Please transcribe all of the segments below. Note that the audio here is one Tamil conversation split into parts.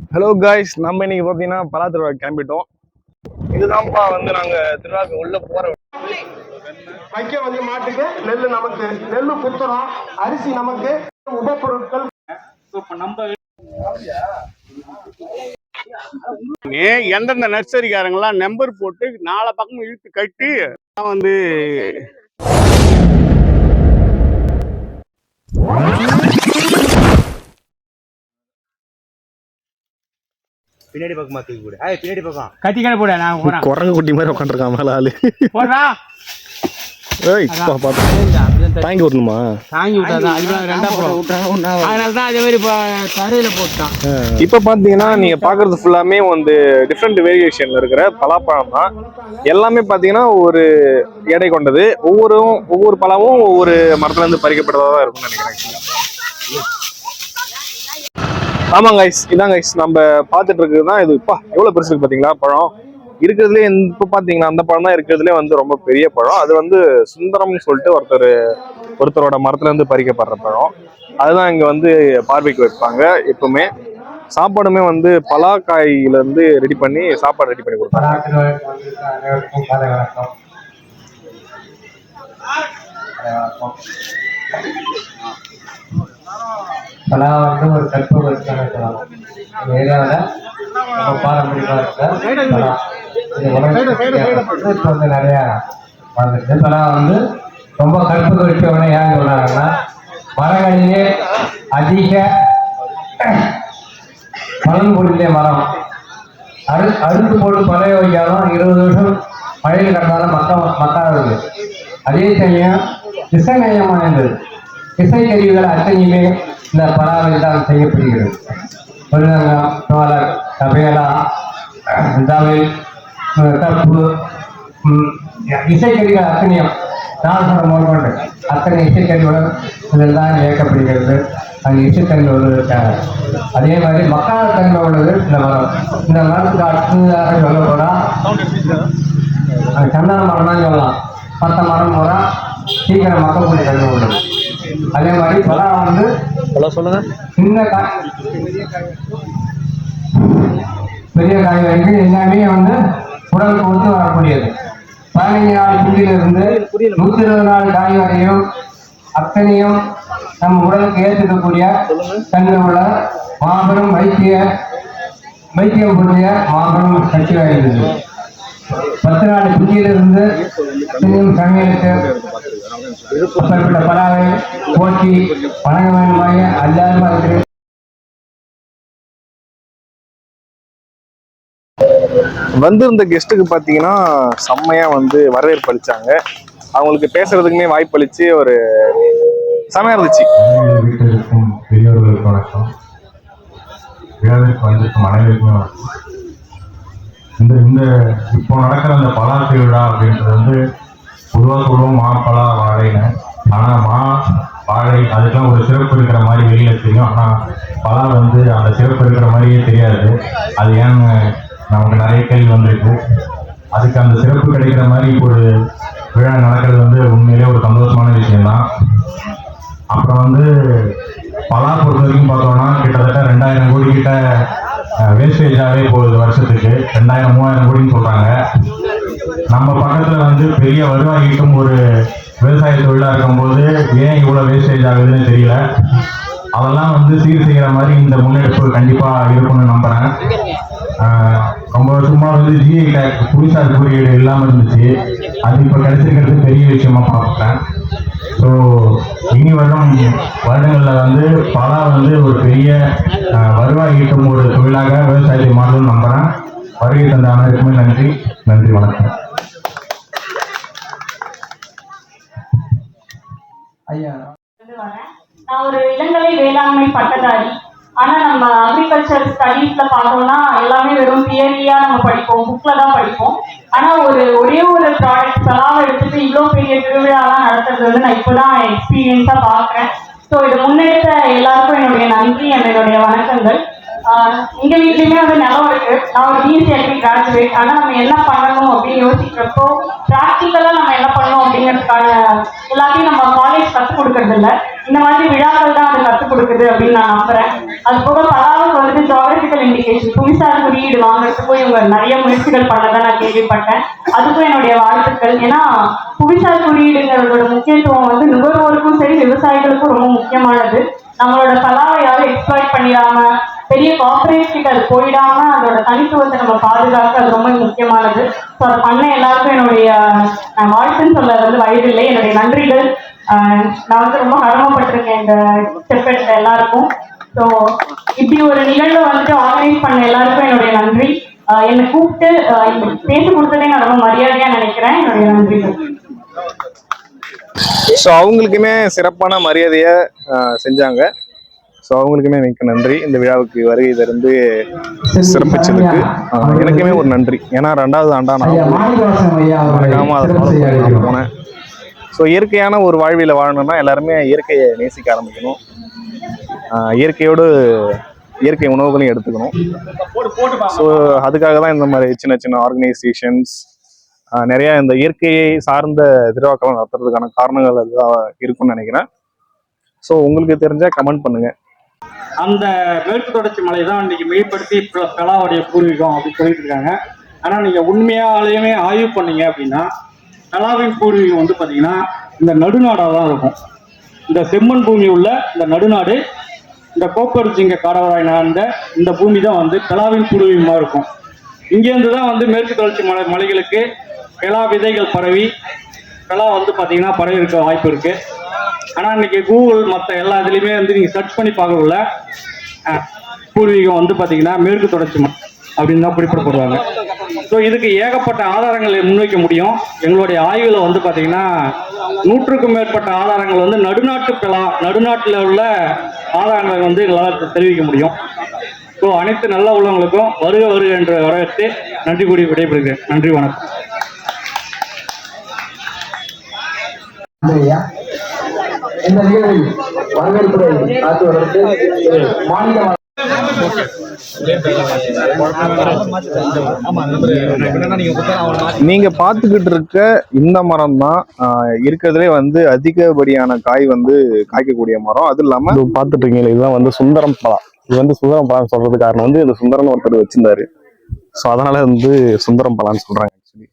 ஹலோ காய்ஸ் நம்ம இன்னைக்கு பார்த்தீங்கன்னா பலா திருவிழா கிளம்பிட்டோம். இதுதான்ப்பா வந்து நாங்கள் திருவிழாக்கு உள்ள போற வைக்க வந்து மாட்டுக்கு நெல் நமக்கு நெல் குத்துறோம் அரிசி நமக்கு உபப்பொருட்கள். எந்தெந்த நர்சரிக்காரங்களாம் நம்பர் போட்டு நாலா பக்கம் இழுத்து கட்டி நான் வந்து பின்னாடி பக்கமா தூக்கி போடு. ஏய் பின்னாடி பக்கம். கத்திக்கடை போட நான் போறேன். குரங்கு குட்டி மாதிரி உட்காந்துருக்கான் மேலே ஆளு. போடுறா ஏய் பா பார்த்து தாங்கி வரணுமா தாங்கி விட்டாதான் அதுக்கு ரெண்டா போடும் அதனால தான் அதே மாதிரி இப்போ தரையில போட்டான். இப்போ பார்த்தீங்கன்னா நீங்கள் பார்க்குறது ஃபுல்லாமே வந்து டிஃப்ரெண்ட் வேரியேஷனில் இருக்கிற பலாப்பழம் தான். எல்லாமே பார்த்தீங்கன்னா ஒரு எடை கொண்டது. ஒவ்வொரு ஒவ்வொரு பழமும் ஒவ்வொரு மரத்துலேருந்து பறிக்கப்பட்டதாக தான் இருக்கும்னு நினைக்கிறேன். ஆமாங்க ஐஸ் இதான் ஐஸ் நம்ம பார்த்துட்டு இருக்கிறது தான் இது. பா எவ்வளோ பெருசு இருக்கு பார்த்தீங்களா பழம். இருக்கிறதுலே இப்போ பார்த்தீங்கன்னா அந்த பழம் தான் இருக்கிறதுலே வந்து ரொம்ப பெரிய பழம். அது வந்து சுந்தரம்னு சொல்லிட்டு ஒருத்தர் ஒருத்தரோட மரத்துலேருந்து பறிக்கப்படுற பழம். அதுதான் இங்கே வந்து பார்வைக்கு வைப்பாங்க எப்பவுமே. சாப்பாடுமே வந்து பலாக்காயில இருந்து ரெடி பண்ணி சாப்பாடு ரெடி பண்ணி கொடுப்பாங்க. Thank you. காலை பலா வந்து ஒரு கற்ப பரிசான இந்த ஏரியாவில் ரொம்ப பாரம்பரியமாக இருக்கிற பலா இது உலகத்துக்கு இப்போ வந்து நிறையா வந்துருக்கு பலா வந்து ரொம்ப கற்பு பரிசவனை ஏன் சொல்கிறாங்கன்னா மரங்களிலே அதிக பலன் கொடுக்கிற மரம். அரு அறுத்து போட்டு பழைய வைக்காலும் இருபது வருஷம் மழையில் கிடந்தாலும் மக்க மக்காதது அதே சமயம் இசைநயமானது இசைக்கருவிகள் அத்தனையுமே இந்த பலாவில் தான் செய்யப்படுகிறது மிருதங்கம் சோழர் தபேலா தமிழ் தப்பு இசைக்கருவிகள் அத்தனையும் நாகரம் முதற்கொண்டு அத்தனை இசைக்கருவிகளும் இதில் தான் இயக்கப்படுகிறது. அந்த இசைத்தன்மை உள்ளதுக்காக அதே மாதிரி மக்காத தன்மை உள்ளது. இந்த மரம். இந்த மரத்துக்கு அடுத்ததாக சொல்ல போனால் சந்தன மரம் தான் சொல்லலாம். மற்ற மரம் போனால் சீக்கிரம் மக்கக்கூடிய தன்மை உள்ளது. அதே மாதிரி பலா வந்து சொல்லுங்க. சின்ன காய் பெரிய காய். வரைக்கும் எல்லாமே வந்து உடலுக்கு ஒத்து வரக்கூடியது. பதினைஞ்சு நாள் குண்டிலிருந்து நூத்தி இருபது நாள் காய் வரையும் அத்தனையும் நம் உடலுக்கு ஏற்றுக்கக்கூடிய தன்மை உள்ள மாபெரும் வைத்திய வைத்தியம் புரிய மாபெரும் சக்தி வாய்ந்தது பத்து இனியும் சமையலுக்கு அப்பேற்பட்ட பலாவை போட்டி வணங்க வேண்டுமாய மதத்திலே வந்திருந்த கெஸ்ட்டுக்கு பார்த்தீங்கன்னா செம்மையா வந்து வரவேற்பு அளிச்சாங்க. அவங்களுக்கு பேசுறதுக்குமே வாய்ப்பு அளிச்சு ஒரு செமையா இருந்துச்சு. பெரியவர்களுக்கு வணக்கம். வந்திருக்கும் அனைவருக்குமே வணக்கம். இந்த இந்த இப்போ நடக்கிற அந்த பலா திருவிழா அப்படின்றது வந்து பொதுவாக சொல்லுவோம் மா பலா வாழைன்னு. ஆனால் மா வாழை அதுக்கெல்லாம் ஒரு சிறப்பு இருக்கிற மாதிரி வெளியில் தெரியும். ஆனால் பலா வந்து அந்த சிறப்பு இருக்கிற மாதிரியே தெரியாது. அது ஏன்னு நமக்கு நிறைய கேள்வி வந்திருக்கு. அதுக்கு அந்த சிறப்பு கிடைக்கிற மாதிரி இப்போ ஒரு விழா நடக்கிறது வந்து உண்மையிலே ஒரு சந்தோஷமான விஷயம்தான். அப்புறம் வந்து பலா பொறுத்த வரைக்கும் பார்த்தோம்னா கிட்டத்தட்ட ரெண்டாயிரம் கோடி கிட்ட வேஸ்டேஜாகவே போகுது வருஷத்துக்கு. ரெண்டாயிரம் மூவாயிரம் கோடின்னு சொல்றாங்க. நம்ம பக்கத்துல வந்து பெரிய வருவாய் ஒரு விவசாய தொழிலா இருக்கும்போது ஏன் இவ்வளவு வேஸ்டேஜ் ஆகுதுன்னு தெரியல. அதெல்லாம் வந்து சீர் செய்யற மாதிரி இந்த முன்னெடுப்பு கண்டிப்பா இருக்கும்னு நம்புறேன். அவங்க சும்மா வந்து ஜிஐ டேக் புவிசார் குறியீடு இல்லாமல் இருந்துச்சு. அது இப்போ கிடைச்சிருக்கிறது பெரிய விஷயமா பார்க்குறேன் ஸோ இனி வரும் வருடங்களில் வந்து பலா வந்து ஒரு பெரிய வருவாய் ஈட்டும் ஒரு தொழிலாக விவசாயத்தை மாறும் நம்புகிறேன் வருகை தந்த அனைவருக்குமே நன்றி. நன்றி வணக்கம். ஐயா. நான் ஒரு இளங்கலை வேளாண்மை பட்டதாரி. ஆனா நம்ம அக்ரிகல்ச்சர் ஸ்டடீஸ்ல பார்த்தோம்னா எல்லாமே வெறும் தியரியா நம்ம படிப்போம் புக்ல தான் படிப்போம். ஆனா ஒரு ஒரே ஒரு ப்ராடக்ட் பலாவை எடுத்துட்டு இவ்வளோ பெரிய திருவிழாலாம் நடத்துறது வந்து நான் இப்போதான் எக்ஸ்பீரியன்ஸா பார்க்குறேன். ஸோ இது முன்னெடுத்த எல்லாருக்கும் என்னுடைய நன்றி என்னுடைய வணக்கங்கள். எங்க வீட்லயுமே வந்து நிலம் இருக்கு. நான் ஒரு பிஎஸ்சி அக்ரி கிராஜுவேட் ஆனா நம்ம என்ன பண்ணணும் அப்படின்னு யோசிக்கிறப்போ ப்ராக்டிக்கலா நம்ம என்ன பண்ணணும் அப்படிங்கிறதுக்கான எல்லாத்தையும் நம்ம காலேஜ் கற்றுக் கொடுக்கறது இல்ல இந்த மாதிரி விழாக்கள் தான் அது கற்றுக் கொடுக்குது அப்படின்னு நான் நம்புறேன். அது போக பலாவுக்கு வந்துட்டு ஜாகிரபிக்கல் இண்டிகேஷன் புவிசார் குறியீடு வாங்குறதுக்கும் இவங்க நிறைய முயற்சிகள் பண்ணதை நான் கேள்விப்பட்டேன். அதுக்கும் என்னுடைய வாழ்த்துக்கள். ஏன்னா புவிசார் குறியீடுங்கிறதோட முக்கியத்துவம் வந்து நுகர்வோருக்கும் சரி விவசாயிகளுக்கும் ரொம்ப முக்கியமானது. நம்மளோட பலாவை யாரும் எக்ஸ்ப்ளாய்ட் பண்ணிடாம பெரிய கார்பரேட் கிட்ட அது போயிடாம அதோட தனித்துவத்தை நம்ம பாதுகாக்க அது ரொம்ப முக்கியமானது. ஸோ அதை பண்ண எல்லாருக்கும் என்னுடைய வாழ்த்துன்னு சொல்ல வந்து வயது இல்லை. என்னுடைய நன்றிகள். நான் வந்து ரொம்ப கடமைப்பட்டிருக்கேன் இந்த ஸ்டெப் எல்லாருக்கும். ஸோ இப்படி ஒரு நிகழ்வு வந்துட்டு ஆர்கனைஸ் பண்ண எல்லாருக்கும் என்னுடைய நன்றி. என்னை கூப்பிட்டு பேசி கொடுத்ததே நான் ரொம்ப மரியாதையா நினைக்கிறேன். என்னுடைய நன்றிகள். ஸோ அவங்களுக்குமே சிறப்பான மரியாதையை ஆஹ், செஞ்சாங்க. ஸோ அவங்களுக்குமே மிக்க நன்றி. இந்த விழாவுக்கு வருகை தருந்து சிறப்பிச்சதுக்கு எனக்குமே ஒரு நன்றி. ஏன்னா ரெண்டாவது ஆண்டா நான் அதை பண்ணி. போனேன். ஸோ இயற்கையான ஒரு வாழ்வியல வாழணும்னா எல்லாருமே இயற்கையை நேசிக்க ஆரம்பிக்கணும். இயற்கையோடு இயற்கை உணவுகளையும் எடுத்துக்கணும். ஸோ அதுக்காக தான் இந்த மாதிரி சின்ன சின்ன ஆர்கனைசேஷன்ஸ் நிறைய இந்த இயற்கையை சார்ந்த திருவிழாக்கள் நடத்துறதுக்கான காரணங்கள் அதுதான் இருக்கும்னு நினைக்கிறேன். ஸோ உங்களுக்கு தெரிஞ்சா கமெண்ட் பண்ணுங்க. அந்த மேற்கு தொடர்ச்சி மலை தான் இன்னைக்கு மேம்படுத்தி ப- பூர்வீகம் அப்படின்னு சொல்லிட்டு இருக்காங்க. ஆனால் நீங்கள் உண்மையாலேயுமே ஆய்வு பண்ணீங்க அப்படின்னா கலாவின் பூர்வீகம் வந்து பார்த்தீங்கன்னா இந்த நடுநாடாக தான் இருக்கும். இந்த செம்மண் பூமி உள்ள இந்த நடுநாடு இந்த கோப்பரிச்சிங்க காடவராய் நடந்த இந்த பூமி தான் வந்து கலாவின் பூர்வீகமாக இருக்கும். இங்கேருந்து தான் வந்து மேற்கு தொடர்ச்சி மலை மலைகளுக்கு கலா விதைகள் பரவி கலா வந்து பார்த்தீங்கன்னா பரவி இருக்க வாய்ப்பு இருக்கு. ஆனால் இன்னைக்கு கூகுள் மற்ற எல்லா இதுலேயுமே வந்து நீங்கள் சர்ச் பண்ணி பார்க்கக்குள்ள பூர்வீகம் வந்து பார்த்தீங்கன்னா மேற்கு தொடர்ச்சி மண் அப்படின்னு தான் குறிப்பிடப்படுவாங்க. ஸோ இதுக்கு ஏகப்பட்ட ஆதாரங்களை முன்வைக்க முடியும். எங்களுடைய ஆய்வில் வந்து பார்த்தீங்கன்னா நூற்றுக்கும் மேற்பட்ட ஆதாரங்கள் வந்து நடுநாட்டு பிளா நடுநாட்டில் உள்ள ஆதாரங்களை வந்து எங்களால் தெரிவிக்க முடியும். ஸோ அனைத்து நல்ல உள்ளவங்களுக்கும் வருக வருக என்று வரவேற்று நன்றி கூடி விடைபெறுகிறேன். நன்றி வணக்கம். ஐயா. இந்த நிகழ்வில் வரவேற்புரை ஆற்றுவதற்கு மாநில நீங்க பார்த்துக்கிட்டு இருக்க இந்த மரம் தான் இருக்கிறதுலே வந்து அதிகப்படியான காய் வந்து காய்க்கக்கூடிய மரம். அது இல்லாம இது பார்த்துட்டு இருக்கீங்களா இதுதான் வந்து சுந்தரம் பழம். இது வந்து சுந்தரம் பழம் சொல்றது காரணம் வந்து இந்த சுந்தரம் ஒருத்தர் வச்சிருந்தாரு. ஸோ அதனால வந்து சுந்தரம் பழம்னு சொல்றாங்க ஆக்சுவலி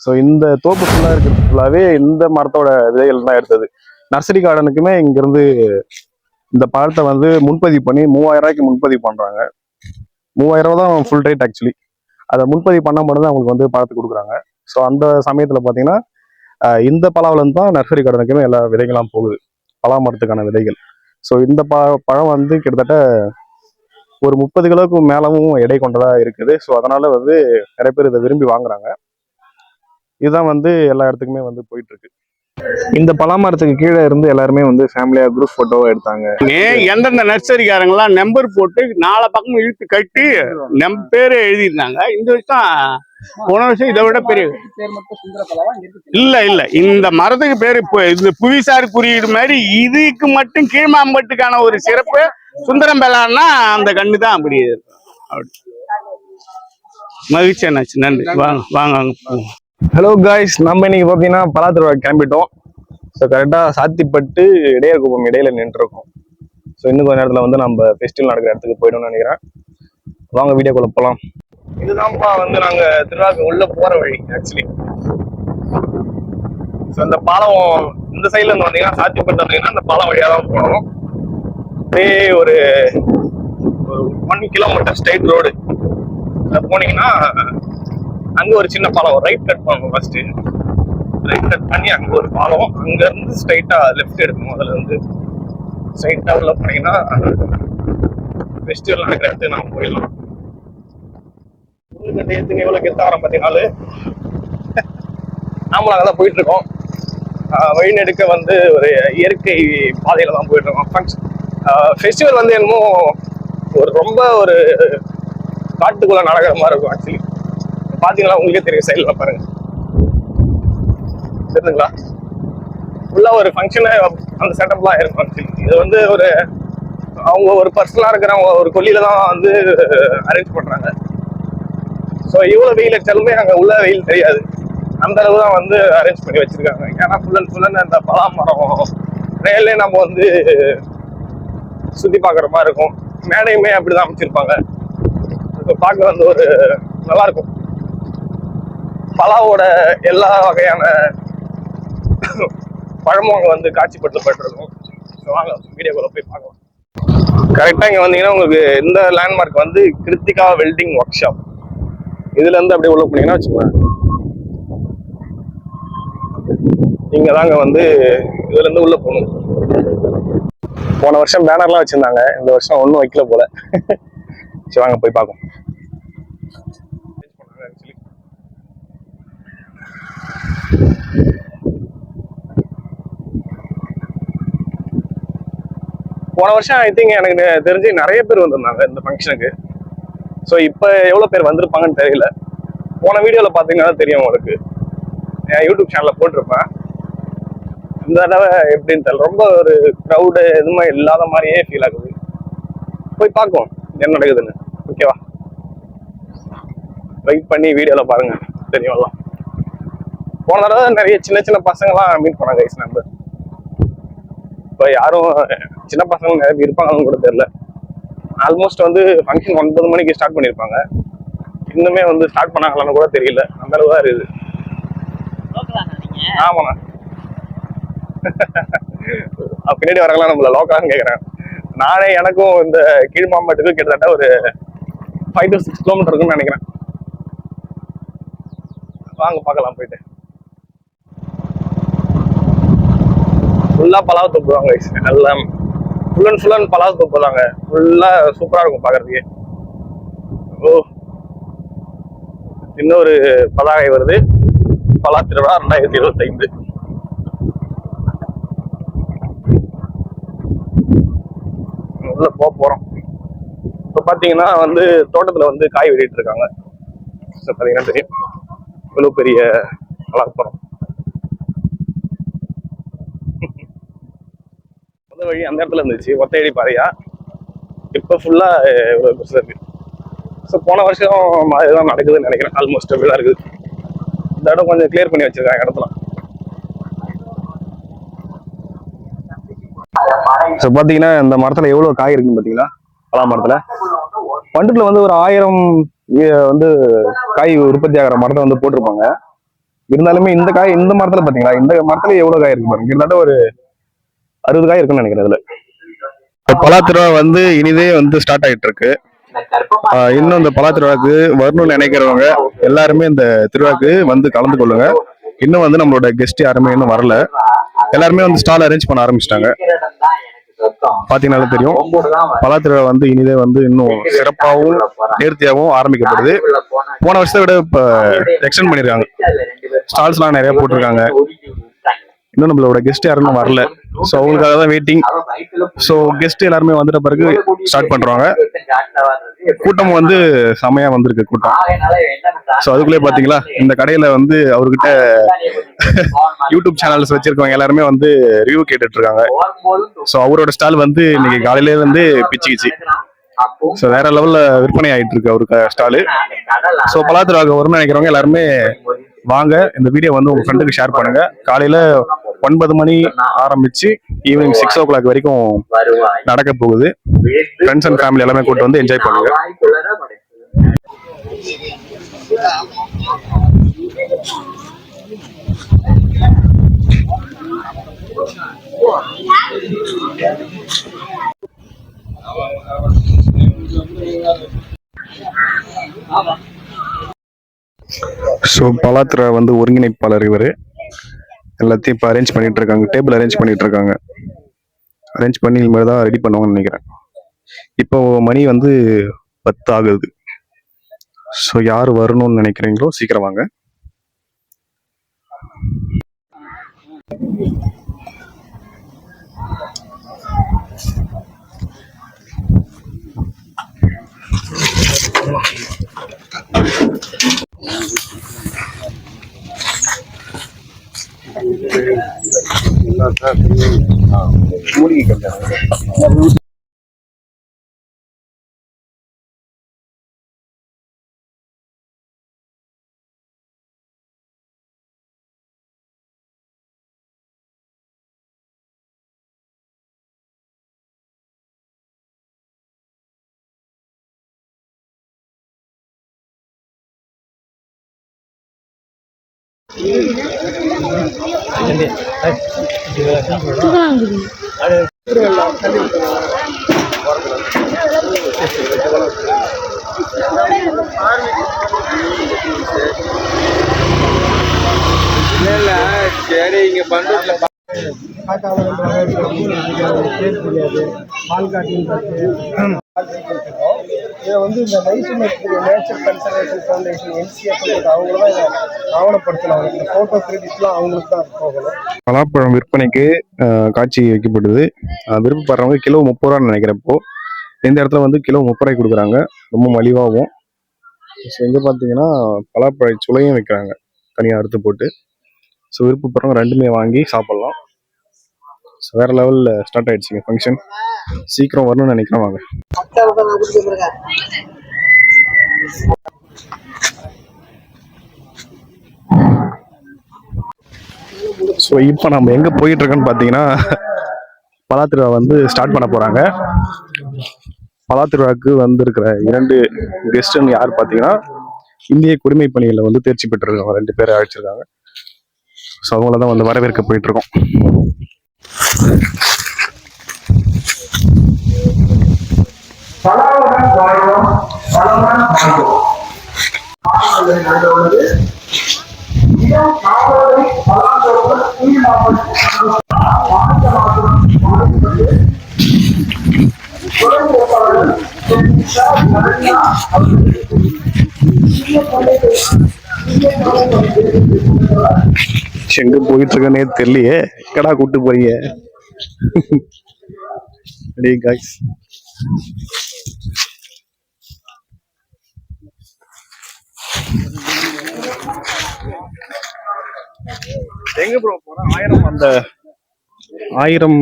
ஸோ இந்த தோப்பு ஃபுல்லாக இருக்கிறது ஃபுல்லாகவே இந்த மரத்தோட விதைகள் தான் எடுத்தது. நர்சரி கார்டனுக்குமே இங்கிருந்து இந்த பழத்தை வந்து முன்பதிவு பண்ணி மூவாயிரம் ரூபாய்க்கு முன்பதிவு பண்ணுறாங்க மூவாயிரம் ரூபா தான் ஃபுல் ரேட் ஆக்சுவலி அதை முன்பதிவு பண்ண மட்டும் தான் அவங்களுக்கு வந்து பழத்தை கொடுக்குறாங்க. ஸோ அந்த சமயத்தில் பார்த்தீங்கன்னா இந்த பலாவிலேருந்து தான் நர்சரி கார்டனுக்குமே எல்லா விதைகள்லாம் போகுது. பலா மரத்துக்கான விதைகள். ஸோ இந்த ப பழம் வந்து கிட்டத்தட்ட ஒரு முப்பது கிலோவுக்கு மேலவும் எடை கொண்டதாக இருக்குது. ஸோ அதனால் வந்து நிறைய பேர் இதை விரும்பி வாங்குறாங்க. இதுதான் வந்து எல்லா இடத்துக்குமே வந்து போயிட்டுருக்கு இந்த பலா மரத்துக்கு கீழே இருந்து எல்லாருமே வந்து ஃபேமிலியா குரூப் போட்டோவா எடுத்தாங்க. எந்தெந்த எந்தெந்த நர்சரிக்காரங்களாம் நம்பர் போட்டு நாலு பக்கமும் இழுத்து கட்டி நம் பேரு எழுதியிருந்தாங்க. இந்த வருஷம் போன வருஷம் இதை விட பெரிய இல்ல இல்ல. இந்த மரத்துக்கு பேரு இந்த புவிசார் குறியீடு மாதிரி இதுக்கு மட்டும் கீழ்மாம்பட்டுக்கான ஒரு சிறப்பு சுந்தரம் பெலான்னா அந்த கண்ணு தான் அப்படி. மகிழ்ச்சி என்னாச்சு நன்றி. வாங்க வாங்க வாங்க ஹலோ காய்ஸ் நம்ம இன்னைக்கு பார்த்தீங்கன்னா பலாத்திருவா கிளம்பிட்டோம். ஸோ கரெக்டாக சாத்திப்பட்டு இடையர்குப்பம் இடையில நின்றுருக்கோம். ஸோ இன்னும் கொஞ்ச நேரத்தில் வந்து நம்ம ஃபெஸ்டிவல் நடக்கிற இடத்துக்கு போயிடணும்னு நினைக்கிறேன். வாங்க வீடியோக்குள்ள போகலாம் இதுதான்ப்பா வந்து நாங்கள் திருவிழாக்கு உள்ளே போகிற வழி ஆக்சுவலி ஸோ இந்த பாலம் இந்த சைடில் இருந்து வந்தீங்கன்னா சாத்திப்பட்டு வந்தீங்கன்னா அந்த பாலம் வழியாக தான் போகணும். அப்படியே ஒரு ஒன் கிலோமீட்டர் ஸ்ட்ரைட் ரோடு போனீங்கன்னா அங்க ஒரு சின்ன பாலம் ரைட் கட் பண்ணணும் ஃபர்ஸ்ட் ரைட் கட் பண்ணி அங்க ஒரு பாலம். அங்க இருந்து ஸ்ட்ரைட்டா லெஃப்ட் எடுக்கணும். அதுல இருந்து ஸ்ட்ரைட்டா உள்ள போனீங்கன்னா ஃபெஸ்டிவல் நடக்கிற இடத்துக்கு நாம போயிடலாம். உங்களுக்கு டேத்துங்க எவ்வளவு கெத்தாரம் பார்த்தீங்கன்னாலு நாமளும் அங்கதான் போயிட்டு இருக்கோம் வழிநெடுக்க வந்து ஒரு இயற்கை பாதையில தான் போயிட்டு இருக்கோம் ஃபெஸ்டிவல் வந்து என்னமோ ஒரு ரொம்ப ஒரு காட்டுக்குள்ள நடக்கிற மாதிரி இருக்கும் ஆக்சுவலி பாத்தீங்களா? உங்களுக்கே தெரியும் சைடில் பாருங்க. தெரியுதுங்களா ஃபுல்லா ஒரு ஃபங்க்ஷனு அந்த செட்டப்லாம் இருக்கும் ஆக்சுவலி இது வந்து ஒரு அவங்க ஒரு பர்சனலா இருக்கிறவங்க ஒரு கொல்லியில தான் வந்து அரேஞ்ச் பண்றாங்க. ஸோ இவ்வளோ வெயில் அடிச்சாலுமே அங்கே உள்ள வெயில் தெரியாது. அந்த அளவு தான் வந்து அரேஞ்ச் பண்ணி வச்சிருக்காங்க. ஏன்னா ஃபுல் அண்ட் ஃபுல் அந்த பலா மரம் மேலே நம்ம வந்து சுற்றி பார்க்குற மாதிரி இருக்கும். மேடையுமே அப்படிதான் அமைச்சிருப்பாங்க. இப்போ பார்க்க வந்து ஒரு நல்லா இருக்கும். பலாவோட எல்லா வகையான பழமும் அங்கே வந்து காட்சிப்படுத்தப்பட்டிருக்கும். ஸோ வாங்க வீடியோக்குள்ள போய் பார்க்கலாம். கரெக்டாக இங்கே வந்தீங்கன்னா உங்களுக்கு இந்த லேண்ட்மார்க் வந்து கிருத்திகா வெல்டிங் ஒர்க் ஷாப் இதுலேருந்து அப்படியே உள்ள போனீங்கன்னா வச்சுக்கோங்க. நீங்கள் தாங்க வந்து இதுலேருந்து உள்ளே போகணும். போன வருஷம் பேனர்லாம் வச்சுருந்தாங்க. இந்த வருஷம் ஒன்றும் வைக்கல போல. சரி வாங்க போய் பார்க்கணும் போன வருஷம் ஐ திங்க் எனக்கு தெரிஞ்சு நிறைய பேர் வந்திருந்தாங்க இந்த ஃபங்க்ஷனுக்கு ஸோ இப்போ எவ்வளோ பேர் வந்திருப்பாங்கன்னு தெரியல. போன வீடியோவில் பார்த்தீங்கன்னா தெரியும் உங்களுக்கு. என் யூடியூப் சேனலில் போட்டிருப்பேன். இந்த தடவை எப்படின்னு தெரியல ரொம்ப ஒரு க்ரௌடு எதுவுமே இல்லாத மாதிரியே ஃபீல் ஆகுது. போய் பார்க்குவோம் என்ன நடக்குதுன்னு. ஓகேவா வெயிட் பண்ணி வீடியோவில் பாருங்கள் தெரியும்ல? போன தடவை நிறைய சின்ன சின்ன பசங்களாம் மீட் பண்ணாங்க கைஸ் நம்ம. இப்போ யாரும் சின்ன பசங்க நிறைய இருப்பாங்கன்னு கூட தெரியல. ஆல்மோஸ்ட் வந்து ஃபங்க்ஷன் ஒன்பது மணிக்கு ஸ்டார்ட் பண்ணியிருப்பாங்க. இன்னுமே வந்து ஸ்டார்ட் பண்ணாங்களான்னு கூட தெரியல. அந்த அளவு தான் இருக்குது. ஆமாண்ணா பின்னாடி வரலாம் நம்மள லோக்கலான்னு கேட்குறேன் நானே எனக்கும் இந்த கீழ்மாம்பட்டுக்கு கிட்டத்தட்ட ஒரு ஃபைவ் டு சிக்ஸ் கிலோமீட்டர் இருக்குன்னு நினைக்கிறேன். வாங்க பார்க்கலாம் போயிட்டு. ஃபுல்லாக பலாவ் கைஸ் எல்லாம் ஃபுல் அண்ட் ஃபுல் அண்ட் பலாவ் தொப்புதாங்க ஃபுல்லாக சூப்பராக இருக்கும் பார்க்கறதுக்கே ஓ. இன்னொரு பதாகை வருது. பலா திருவிழா ரெண்டாயிரத்தி இருபத்தைந்து. உள்ள போக போகிறோம் இப்போ பார்த்தீங்கன்னா வந்து தோட்டத்தில் வந்து காய் வெட்டிட்டு இருக்காங்க. பார்த்தீங்கன்னா தெரியும். இவ்வளோ பெரிய பலாப்பழம் வழி அந்த இடத்துல இருந்துச்சு. ஒத்தையடி பாறையா? இப்போ ஃபுல்லாக இவ்வளோ பெருசாக இருக்குது ஸோ போன வருஷம் இதுதான் நடக்குதுன்னு நினைக்கிறேன். ஆல்மோஸ்ட் அப்படிலாம் இருக்குது. இந்த இடம் கொஞ்சம் கிளியர் பண்ணி வச்சிருக்காங்க இடத்துல ஸோ பார்த்தீங்கன்னா இந்த மரத்தில் எவ்வளோ காய் இருக்குன்னு பார்த்தீங்களா பலா மரத்தில் பண்டுல வந்து ஒரு ஆயிரம் வந்து காய் உற்பத்தி ஆகிற மரத்தை வந்து போட்டிருப்பாங்க. இருந்தாலுமே இந்த காய் இந்த மரத்தில் பார்த்தீங்களா இந்த மரத்துல எவ்வளோ காய் இருக்கு பாருங்க. கிட்டத்தட்ட ஒரு அறுபது காய் இருக்குன்னு நினைக்கிறேன் இதுல. பலா திருவிழா வந்து இனிதே வந்து ஸ்டார்ட் ஆயிட்டு இருக்கு இன்னும் இந்த பலா திருவிழாக்கு வரணும்னு நினைக்கிறவங்க எல்லாருமே இந்த திருவிழாக்கு வந்து கலந்து கொள்ளுங்க. இன்னும் வந்து நம்மளோட கெஸ்ட் யாருமே இன்னும் வரல. எல்லாருமே வந்து ஸ்டால் அரேஞ்ச் பண்ண ஆரம்பிச்சிட்டாங்க. பாத்தீங்கன்னாலே தெரியும். பலாத்திருவா வந்து இனிதே வந்து இன்னும் சிறப்பாகவும் நேர்த்தியாகவும் ஆரம்பிக்கப்படுது. போன வருஷத்தை விட இப்ப எக்ஸ்டெண்ட் பண்ணிருக்காங்க. ஸ்டால்ஸ்லாம் நிறைய போட்டிருக்காங்க. இன்னும் நம்மளோட கெஸ்ட் யாரும் வரல. ஸோ அவங்களுக்காக தான் வெயிட்டிங் ஸோ கெஸ்ட் எல்லாருமே வந்துட்ட பிறகு ஸ்டார்ட் பண்றாங்க. கூட்டம் வந்து செமையா வந்திருக்கு கூட்டம். ஸோ அதுக்குள்ளே பாத்தீங்களா? இந்த கடையில வந்து அவர்கிட்ட யூடியூப் சேனல்ஸ் வச்சிருக்கவங்க எல்லாருமே வந்து ரிவ்யூ கேட்டுட்டு இருக்காங்க ஸோ அவரோட ஸ்டால் வந்து இன்னைக்கு காலையில வந்து பிச்சுக்கிச்சு ஸோ வேற லெவல்ல விற்பனை ஆயிட்டு இருக்கு அவருக்கு ஸ்டாலு ஸோ பலாத்திராக வரும்னு நினைக்கிறவங்க எல்லாருமே வாங்க இந்த வீடியோ வந்து உங்க ஃப்ரெண்டுக்கு ஷேர் பண்ணுங்க. காலையில ஒன்பது மணி ஆரம்பிச்சு ஈவினிங் சிக்ஸ் ஓ கிளாக் வரைக்கும் நடக்க போகுது. ஃப்ரெண்ட்ஸ் அண்ட் ஃபேமிலி எல்லாமே கூட்டு வந்து என்ஜாய் பண்ணுங்க. ஸோ பலாத்ரா வந்து ஒருங்கிணைப்பாளர் இவர். எல்லாத்தையும் இப்போ அரேஞ்ச் பண்ணிட்டு இருக்காங்க. டேபிள் அரேஞ்ச் பண்ணிட்டு இருக்காங்க. அரேஞ்ச் பண்ணி மாதிரி தான் ரெடி பண்ணுவாங்கன்னு நினைக்கிறேன். இப்போ மணி வந்து பத்து ஆகுது. ஸோ யார் வரணும்னு நினைக்கிறீங்களோ சீக்கிரம் வாங்க. மூலிகை சரி இங்க பண்றதுல காக்காவில் இதை வந்து இந்த Mysore nature conservation foundation NCF அவங்க தான் இதை ஆவணப்படுத்தினாங்க இந்த ஃபோட்டோ கிரெடிட்லாம் அவங்களுக்கு தான் போகணும் பலாப்பழம் விற்பனைக்கு காட்சி வைக்கப்படுது விருப்பப்படுறவங்க கிலோ முப்பது ரூபான்னு நினைக்கிறப்போ இந்த இடத்துல வந்து கிலோ முப்பது ரூபாய் கொடுக்குறாங்க. ரொம்ப மலிவாகவும். ஸோ இங்கே பார்த்தீங்கன்னா பலாப்பழ சுளையும் வைக்கிறாங்க. தனியாக அறுத்து போட்டு. ஸோ விருப்பப்படுறவங்க ரெண்டுமே வாங்கி சாப்பிட்லாம். வேற லெவலில் ஸ்டார்ட் ஆயிடுச்சுங்க ஃபங்க்ஷன் சீக்கிரம் வரணும்னு நினைக்கிறேன் வாங்க. ஸோ இப்போ நம்ம எங்கே போயிட்டு இருக்கோன்னு பார்த்தீங்கன்னா பலாத்திருவா வந்து ஸ்டார்ட் பண்ண போகிறாங்க பலாத்திருவாக்கு வந்திருக்கிற இரண்டு கெஸ்ட்டுன்னு யார் பார்த்தீங்கன்னா இந்திய குடிமை பணியில் வந்து தேர்ச்சி பெற்றிருக்காங்க ரெண்டு பேரை அழைச்சிருக்காங்க. ஸோ அவங்கள தான் வந்து வரவேற்க போயிட்டு இருக்கோம். பலாவுடன் வாழ்வோம் பலமுடன் வாழ்வோம் பாடல்களை இடம் காவலை பலாந்தோடு எங்க போயிட்டு இருக்கனே தெரியலையே. கடா கூட்டு போறீங்க? எங்க ப்ரோ போறோம் ஆயிரம் அந்த ஆயிரம்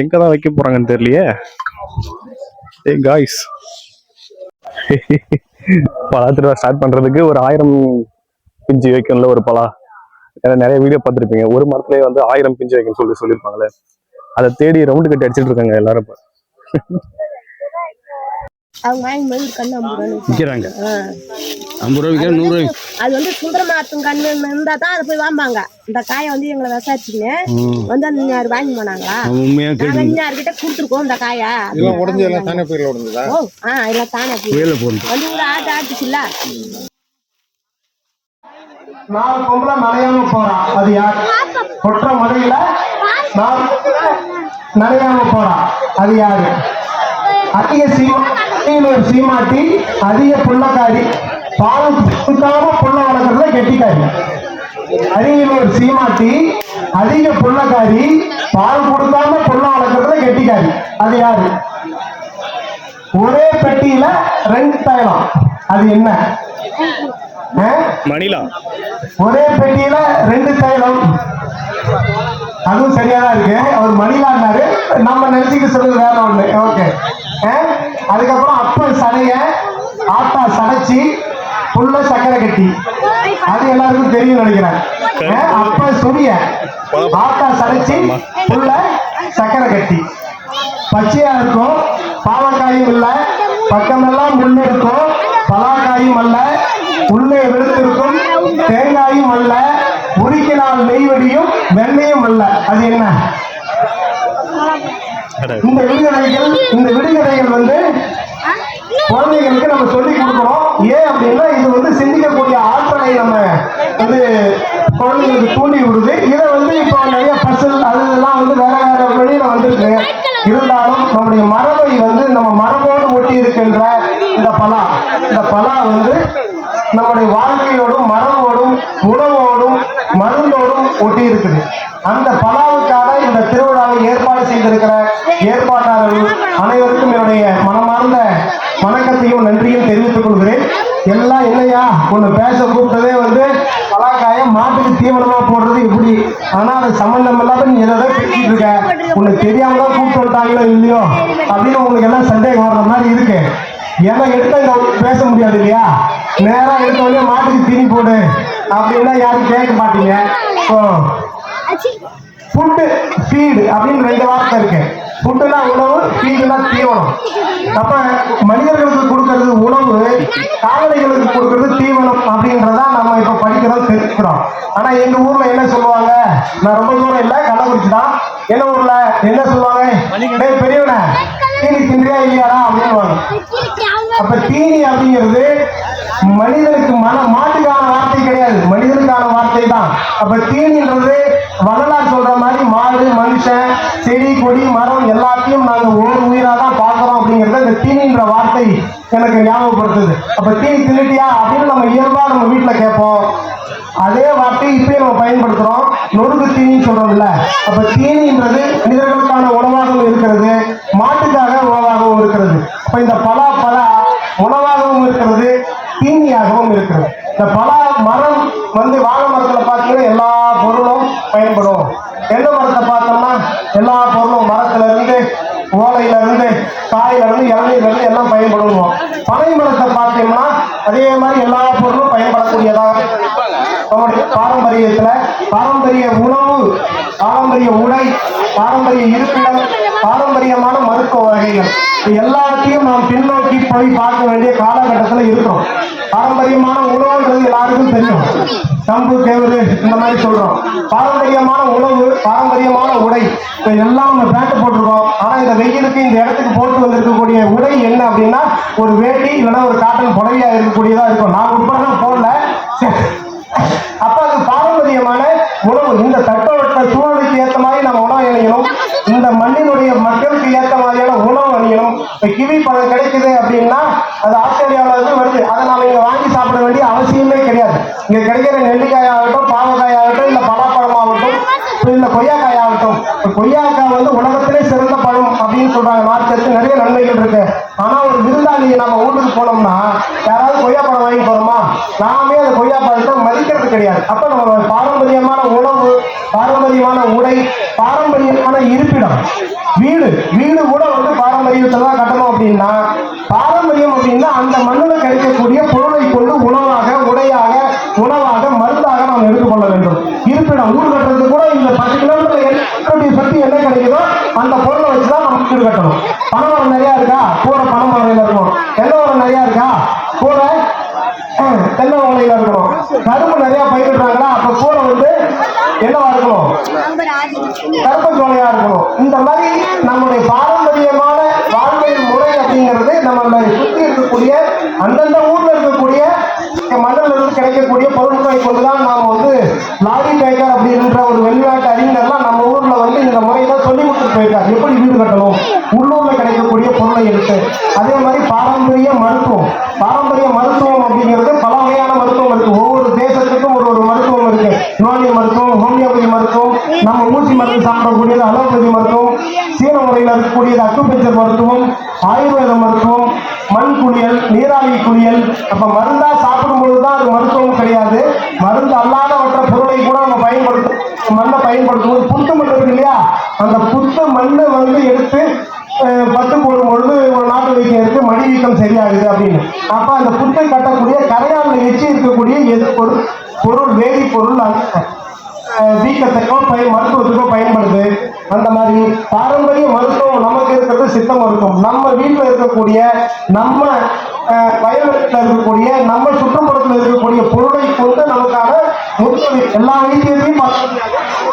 எங்கதான் வைக்க போறாங்கன்னு தெரியலையே? ஏ காய்ஸ் பலாத்திருவா ஸ்டார்ட் பண்றதுக்கு ஒரு ஆயிரம் பிஞ்சு வைக்கணும்ல ஒரு பலா. ஏன்னா நிறைய வீடியோ பார்த்துருப்பீங்க. ஒரு மரத்துலயே வந்து ஆயிரம் பிஞ்சு வைக்கணும்னு சொல்லி சொல்லியிருப்பாங்களே. அதை தேடி ரவுண்டு கட்டி அடிச்சிட்டு இருக்காங்க எல்லாரும் இப்ப. அவங்க விற்கிறாங்க ஐம்பது ரூபா விற்கிற நூறு அது வந்து சுந்தரமாத்தும் கண்ணு இருந்தா தான் அதை போய் வாம்பாங்க. இந்த காயை வந்து எங்களை விசாரிச்சுக்கின்னு வந்து அந்த இன்னார் வாங்கி போனாங்களா? உண்மையாக நாங்க இன்னார்கிட்ட கொடுத்துருக்கோம் இந்த காயை. இதெல்லாம் உடஞ்சி எல்லாம் தானே போயில உடஞ்சுதா? ஓ ஆ எல்லாம் தானே போய் புயலில் போகணும் வந்து ஒரு ஆட்டு ஆட்டுச்சுல்ல? நாலு பொம்பளை நனையாம போறான் அது யார்? கொற்ற மழையில நாலு நனையாம போறான் அது யாரு? அதிக சீமா ஒரு சீமாட்டி அதிக புள்ளக்காரி. பால் கொடுக்காம புள்ள வளர்க்கறதுல கெட்டிக்காரி. ஒரு சீமாட்டி அதிக புள்ளக்காரி பால் கொடுக்காம புள்ள வளர்க்கறதுல கெட்டிக்காரி. அது யாரு? ஒரே பெட்டியில ரெண்டு தைலம். அது என்ன? மணிலா. ஒரே பெட்டியில ரெண்டு தைலம். அதுவும் சரியா தான் இருக்கு. அவர் மணிலான்னாரு. நம்ம நினைச்சுக்க சொல்லுது வேற ஒண்ணு. ஓகே. அதுக்கப்புறம் அப்ப சடைய ஆட்டா சடைச்சி புல்ல சக்கரை கட்டி. அது எல்லாருக்கும் தெரியும் நினைக்கிறேன். அப்ப சொரிய ஆட்டா சடைச்சி புல்ல சக்கரை கட்டி. பச்சையா இருக்கும் பாவக்காயும் இல்ல பக்கமெல்லாம் முள்ளு இருக்கும் பலாக்காயும் அல்ல உள்ளே வெளுத்திருக்கும் தேங்காயும் அல்ல உருக்கினால் நெய்வடியும் வெண்ணையும் அல்ல. அது என்ன? இந்த விடுகதைகள் இந்த விடுகதைகள் வந்து குழந்தைகளுக்கு நம்ம சொல்லி கொடுக்கணும் ஏன் அப்படின்னா இது வந்து சிந்திக்கக்கூடிய ஆற்றலை நம்ம வந்து குழந்தைங்களுக்கு தூண்டி விடுது. இதை வந்து இப்போ நிறைய பசல் அது இதெல்லாம் வந்து வேற வேற வெளியில வந்திருக்கு. இருந்தாலும் நம்முடைய மரபை வந்து நம்ம மரபோடு ஒட்டி இருக்கின்ற இந்த பலா இந்த பலா வந்து நம்முடைய வாழ்க்கையோடும் மரபோடும் உணவோடும் மருந்தோடும் ஒட்டி இருக்குது அந்த பலாவுக்காக இந்த திருவிழாவை ஏற்பாடு செய்திருக்கிற ஏற்பாட்டாளர்கள் அனைவருக்கும் என்னுடைய மனமார்ந்த வணக்கத்தையும் நன்றியும் தெரிவித்துக் கொள்கிறேன். எல்லாம் இல்லையா உன்னை பேச கூப்பிட்டதே வந்து பலாக்காயம் மாட்டுக்கு தீவனமா போடுறது இப்படி. ஆனா அது சம்பந்தம் இல்லாத நீ எதை பேசிட்டு இருக்க. உனக்கு தெரியாம தான் கூப்பிட்டு வந்துட்டாங்களோ இல்லையோ? அப்படின்னு உங்களுக்கு எல்லாம் சந்தேகம் வர்ற மாதிரி இருக்கு. என்ன எடுத்த பேச முடியாது இல்லையா? நேரா எடுத்த உடனே மாட்டுக்கு தீனி போடு. அப்படின்னா யாரும் கேட்க மாட்டீங்க. ஃபுட்டு ஃபீடு அப்படின்னு ரெண்டு வார்த்தை இருக்கு. ஃபுட்டுனா உணவு ஃபீடுனா தீவனம். அப்ப மனிதர்களுக்கு கொடுக்கறது உணவு கால்நடைகளுக்கு கொடுக்கறது தீவனம் அப்படின்றத நம்ம இப்ப படிக்கிறோம் தெரிஞ்சுக்கிறோம். ஆனா எங்க ஊர்ல என்ன சொல்லுவாங்க? நான் ரொம்ப தூரம் இல்ல கள்ளக்குறிச்சி தான். என்ன ஊர்ல? என்ன சொல்லுவாங்க? பெரியவன. தீனி தின்றியா இல்லையாடா அப்படின்னு அப்ப தீனி அப்படிங்கிறது மனிதனுக்கு மன மாட்டுக்கான வார்த்தை கிடையாது. மனிதனுக்கான வார்த்தை தான். அப்ப தீனின்றது வரலாறு சொல்ற மாதிரி மாடு மனுஷன் செடி கொடி மரம் எல்லாத்தையும் நாங்க ஒரு உயிரா தான் பார்க்கிறோம் அப்படிங்கறத இந்த தீனின்ற வார்த்தை எனக்கு ஞாபகப்படுத்துது. அப்ப தீனி தின்னுட்டியா அப்படின்னு நம்ம இயல்பா நம்ம வீட்டுல கேட்போம். அதே வார்த்தையை இப்பயும் நம்ம பயன்படுத்துறோம். நொறுக்கு தீனின்னு சொல்றோம்ல. அப்ப தீனின்றது மனிதர்களுக்கான உணவாகவும் இருக்கிறது. மாட்டுக்காக உணவாகவும் இருக்கிறது. அப்ப இந்த பலா பலா உணவாகவும் இருக்கிறது தீனியாகவும் இருக்கிறது. இந்த பலா மரம் வந்து வாழை மரத்துல பார்த்தீங்கன்னா எல்லா பொருளும் பயன்படும். எந்த மரத்தை பார்த்தோம்னா எல்லா பொருளும் மரத்துல இருந்து ஓலையில இருந்து காயில இருந்து இளநீர்ல இருந்து எல்லாம் பயன்படுவோம். பனை மரத்தை பார்த்தீங்கன்னா அதே மாதிரி எல்லா பொருளும் பயன்படக்கூடியதாக நம்முடைய பாரம்பரியத்துல பாரம்பரிய உணவு பாரம்பரிய உடை பாரம்பரிய இருப்பிடம் பாரம்பரியமான மருத்துவ வகைகள். எல்லாத்தையும் நாம் பின்னோக்கி போய் பார்க்க வேண்டிய காலகட்டத்துல இருக்கிறோம் பாரம்பரியமான உணவுன்றது எல்லாருக்கும் தெரியும். கம்பு கேவுரு இந்த மாதிரி சொல்றோம். பாரம்பரியமான உணவு பாரம்பரியமான உடை இப்ப எல்லாம் நம்ம பேண்ட் போட்டிருக்கோம். ஆனா இந்த வெயிலுக்கு இந்த இடத்துக்கு போட்டு வந்திருக்கக்கூடிய உடை என்ன அப்படின்னா ஒரு வேட்டி இல்லைன்னா ஒரு காட்டன் புடவையா இருக்கக்கூடியதா இருக்கும். நான் உட்பட போடல. அப்போ அப்ப அது பாரம்பரியமான உணவு. இந்த தட்பவெட்ட சூழலுக்கு ஏத்த மாதிரி நம்ம உணவு அணியணும் இந்த மண்ணினுடைய மக்களுக்கு ஏற்ற மாதிரியான உணவு அணியணும் இப்ப கிவி பழம் கிடைக்குது அப்படின்னா அது ஆஸ்திரேலியாவில இருந்து வருது. அதை நாம இங்க வாங்கி சாப்பிட வேண்டிய அவசியமே கிடையாது. இங்க கிடைக்கிற நெல்லிக்காய் ஆகட்டும் பாவக்காய் ஆகட்டும் இல்ல பலாப்பழம் ஆகட்டும் இல்ல கொய்யாக்காய் ஆகட்டும். கொய்யாக்காய் வந்து உலகத்திலே சிறந்த பழம். அப்படின்னு சொல்றாங்க. நார்ச்சத்து நிறைய நன்மைகள் இருக்கு. ஆனா ஒரு விருந்தாளியை நம்ம வீட்டுக்கு போனோம்னா யாராவது கொய்யா பழம் வாங்கி போறோமா? நாமே அந்த கொய்யா பழத்தை மதிக்கிறது கிடையாது. அப்ப நம்ம பாரம்பரியமான உணவு பாரம்பரியமான உடை பாரம்பரியமான இருப்பிடம் வீடு. வீடு கூட வந்து பாரம்பரியத்தை தான் கட்டணும் அப்படின்னா பாரம்பரியம் அப்படின்னா அந்த மண்ணுல கிடைக்கக்கூடிய பொருளை கொண்டு உணவாக உடையாக உணவாக மருந்தாக நாம் எடுத்துக்கொள்ள வேண்டும் இருப்பிடம் ஊர் கட்டுறது கூட இந்த பத்து கிலோமீட்டர் என்னுடைய சக்தி என்ன கிடைக்குதோ அந்த பொருளை வச்சுதான் நம்ம வீடு கட்டணும். வரம் நிறையா இருக்கா? கூரை பனைமரம் இருக்கணும். தென்னை வரம் நிறையா இருக்கா? கூரை தென்னை ஓலையில இருக்கணும். கரும்பு நிறையா பயிரிடுறாங்களா? அப்ப கூரை வந்து என்னவா இருக்கணும்? கருப்பச்சோலையா இருக்கணும். இந்த மாதிரி நம்முடைய பாரம்பரியமான வாழ்க்கை முறை அப்படிங்கிறது நம்ம சுற்றி இருக்கக்கூடிய அந்தந்த ஊர்ல இருக்கக்கூடிய மண்ணில் இருந்து கிடைக்கக்கூடிய பொருட்களை கொண்டுதான் நாம் வந்து லாரி பேக்கர் அப்படின்ற ஒரு வெளிநாட்டு அறிஞர்லாம் நம்ம ஊர்ல வந்து இந்த முறையெல்லாம் சொல்லி கொடுத்துட்டு போயிருக்காரு எப்படி வீடு கட்டணும் உள்ளூர்ல கிடைக்கக்கூடிய பொருளை எடுத்து அதே மாதிரி பாரம்பரிய மருத்துவம் பாரம்பரிய மருத்துவம் அப்படிங்கிறது பல வகையான மருத்துவம் இருக்கு ஒவ்வொரு தேசத்துக்கும் ஒரு ஒரு மருத்துவம் இருக்கு யுனானி மருத்துவம் ஹோமியோபதி மருத்துவம் நம்ம ஊசி மருந்து சாப்பிடக்கூடியது அலோபதி மருத்துவம் சீன முறையில் இருக்கக்கூடியது அக்குபஞ்சர் மருத்துவம் ஆயுர்வேத மருத்துவம் மண் குளியல் நீராவி குளியல் அப்ப மருந்தா சாப்பிடும் பொழுதுதான் அது மருத்துவம் கிடையாது. மருந்து அல்லாதவற்ற பொருளை கூட நம்ம பயன்படுத்தும் மண்ணை பயன்படுத்தும் போது புத்து மண் இருக்கு இல்லையா? அந்த புத்து மண்ணை வந்து எடுத்து பத்து போடும் பொழுது ஒரு நாட்டு வைத்தியம் இருக்கு மடி வீக்கம் சரியாகுது அப்படின்னு. அப்ப அந்த புத்தை கட்டக்கூடிய கரையான்ல எச்சி இருக்கக்கூடிய எது பொருள்? பொருள் வேதிப்பொருள் பொருள் வீக்கத்துக்கோ பய மருத்துவத்துக்கோ பயன்படுது. அந்த மாதிரி பாரம்பரிய மருத்துவம் நமக்கு இருக்கிறது சித்த மருத்துவம். நம்ம வீட்டில் இருக்கக்கூடிய நம்ம அஹ், இருக்கக்கூடிய நம்ம சுற்றுப்புறத்தில் இருக்கக்கூடிய பொருளை கொண்டு நமக்கான மருத்துவ எல்லா வீட்டிலையும்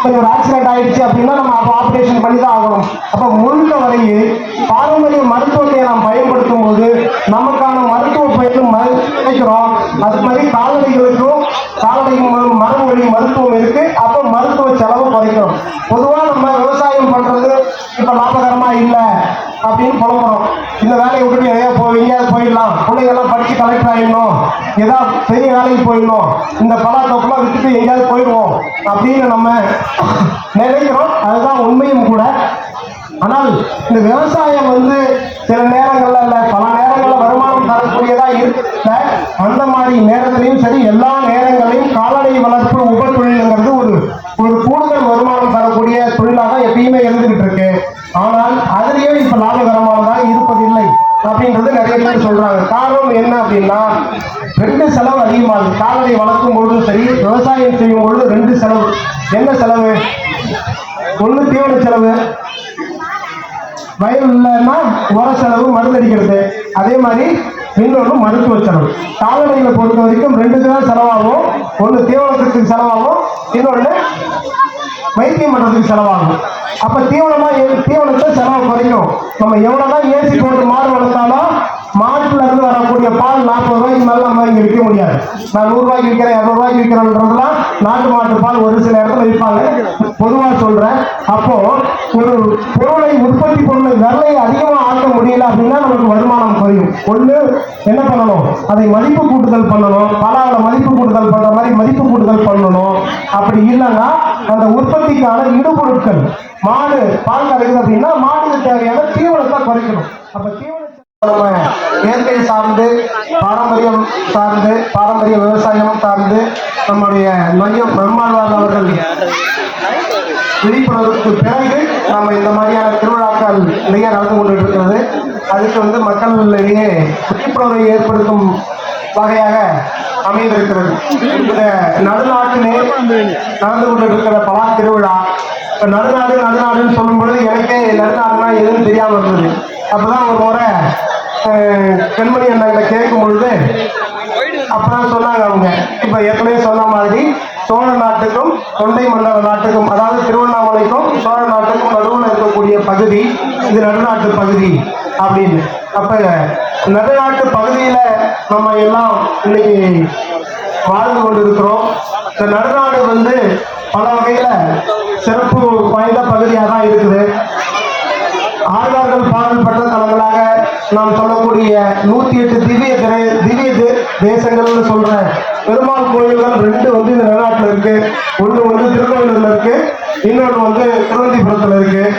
ஒரு ஆக்சிடென்ட் ஆயிடுச்சு அப்படின்னா நம்ம அப்போ ஆப்ரேஷன் பண்ணி தான் ஆகணும். அப்போ முழுக்க வரையில் பாரம்பரிய மருத்துவத்தை நாம் பயன்படுத்தும் போது நமக்கான மருத்துவ பயனும் ம- அது மாதிரி கால்நடைகளுக்கும் கால்நடை ம- வழி மருத்துவம் இருக்கு. அப்போ அளவு குறைக்கணும் பொதுவா நம்ம விவசாயம் பண்றது இப்ப லாபகரமா இல்ல அப்படின்னு புலம்புறோம். இந்த வேலையை விட்டுட்டு எதையா போய் எங்கேயாவது போயிடலாம். பிள்ளைங்க எல்லாம் படிச்சு கலெக்டர் ஆயிடணும். ஏதாவது பெரிய வேலைக்கு போயிடணும். இந்த பலாத்தோப்பெல்லாம் விட்டுட்டு எங்கேயாவது போயிடுவோம் அப்படின்னு நம்ம நினைக்கிறோம். அதுதான் உண்மையும் கூட. ஆனால் இந்த விவசாயம் வந்து சில நேரங்கள்ல இல்ல பல நேரங்கள்ல வருமானம் தரக்கூடியதா இருக்குல்ல அந்த மாதிரி நேரத்திலையும் சரி எல்லா நேரங்களையும் கால வளர்ப்பு உப தொழிலுங்கிறது ஒரு ஒரு கூடுதல் வருமானம் தரக்கூடிய தொழிலாக தான் எப்பயுமே இருந்துகிட்டு இருக்கு ஆனால் அதுலயும் இப்ப லாபகரமானதாக இருப்பதில்லை அப்படின்றது நிறைய பேர் சொல்றாங்க காரணம் என்ன அப்படின்னா ரெண்டு செலவு அதிகமாகுது கால்நடை வளர்க்கும் பொழுதும் சரி விவசாயம் செய்யும் பொழுது ரெண்டு செலவு. என்ன செலவு? ஒண்ணு தீவன செலவு. வயல் இல்லைன்னா உர செலவு மருந்து அடிக்கிறது. அதே மாதிரி இன்னொன்று மருத்துவ செலவு. கால்நடைகளை பொறுத்த வரைக்கும் ரெண்டுக்கு தான் செலவாகும். ஒன்று தீவனத்துக்கு செலவாகும். இன்னொன்று வைத்தியம் பண்ணுறதுக்கு செலவாகும். அப்போ தீவனமாக தீவனத்தை செலவு குறையும் நம்ம எவ்வளவுதான் ஏசி போட்டு மாடு வளர்த்தாலும் மாட்டுல இருந்து வரக்கூடிய பால் நாற்பது ரூபாய்க்கு மேல நம்ம இங்க விற்க முடியாது. நான் நூறு ரூபாய்க்கு விற்கிறேன் இரநூறு ரூபாய்க்கு விற்கிறேன்றதுலாம் நாட்டு மாட்டு பால் ஒரு சில இடத்துல விற்பாங்க. பொதுவா சொல்றேன் அப்போ ஒரு பொருளை உற்பத்தி பொருளை விலையை அதிகமா ஆக்க முடியல அப்படின்னா நமக்கு வருமானம் குறையும். ஒண்ணு என்ன பண்ணணும்? அதை மதிப்பு கூட்டுதல் பண்ணணும். பலாவில் மதிப்பு கூட்டுதல் பண்ற மாதிரி மதிப்பு கூட்டுதல் பண்ணணும். அப்படி இல்லைன்னா அந்த உற்பத்திக்கான இடுபொருட்கள் மாடு பால் கறக்குது அப்படின்னா மாட்டுக்கு தேவையான தீவனத்தை குறைக்கணும். அப்ப தீவனத்தை நம்ம இயற்கை சார்ந்து பாரம்பரியம் சார்ந்து பாரம்பரிய விவசாயம் சார்ந்து நம்முடைய மையம் நம்மாழ்வார் அவர்கள் விழிப்புணர்வுக்கு பிறகு நம்ம இந்த மாதிரியான திருவிழாக்கள் நிறைய நடந்து கொண்டு இருக்கிறது அதுக்கு வந்து மக்களிடையே விழிப்புணர்வை ஏற்படுத்தும் வகையாக அமைந்திருக்கிறது. இந்த நடுநாட்டிலே நடந்து கொண்டிருக்கிற பலா திருவிழா இப்போ நடுநாடு நடுநாடுன்னு சொல்லும் பொழுது எனக்கே நடுநாடுனா எதுன்னு தெரியாம இருந்தது. அப்பதான் ஒரு முறை பெண்மணி அண்ணா கேட்கும் பொழுது அப்பதான் சொன்னாங்க அவங்க. இப்ப ஏற்கனவே சொன்ன மாதிரி சோழ நாட்டுக்கும் தொண்டை மண்டல நாட்டுக்கும் அதாவது திருவண்ணாமலைக்கும் சோழ நாட்டுக்கும் நடுவில் இருக்கக்கூடிய பகுதி இது நடுநாட்டு பகுதி அப்படின்னு. அப்ப நடுநாட்டு பகுதியில நம்ம எல்லாம் இன்னைக்கு வாழ்ந்து கொண்டிருக்கிறோம். இந்த நடுநாடு வந்து பல வகையில சிறப்பு வாய்ந்த பகுதியாக தான் இருக்குது. ஆழ்வார்கள் பாடல் பெற்ற தலங்களாக நாம் சொல்லக்கூடிய நூத்தி எட்டு திவ்ய திரை- திவ்ய தேசங்கள்னு சொல்ற பெருமாள் கோயில்கள் ரெண்டு வந்து இந்த நிலநாட்டில் இருக்கு. ஒன்று வந்து திருக்கோயிலூர்ல இருக்கு. இன்னொன்று வந்து திருவந்திபுரத்துல இருக்கு.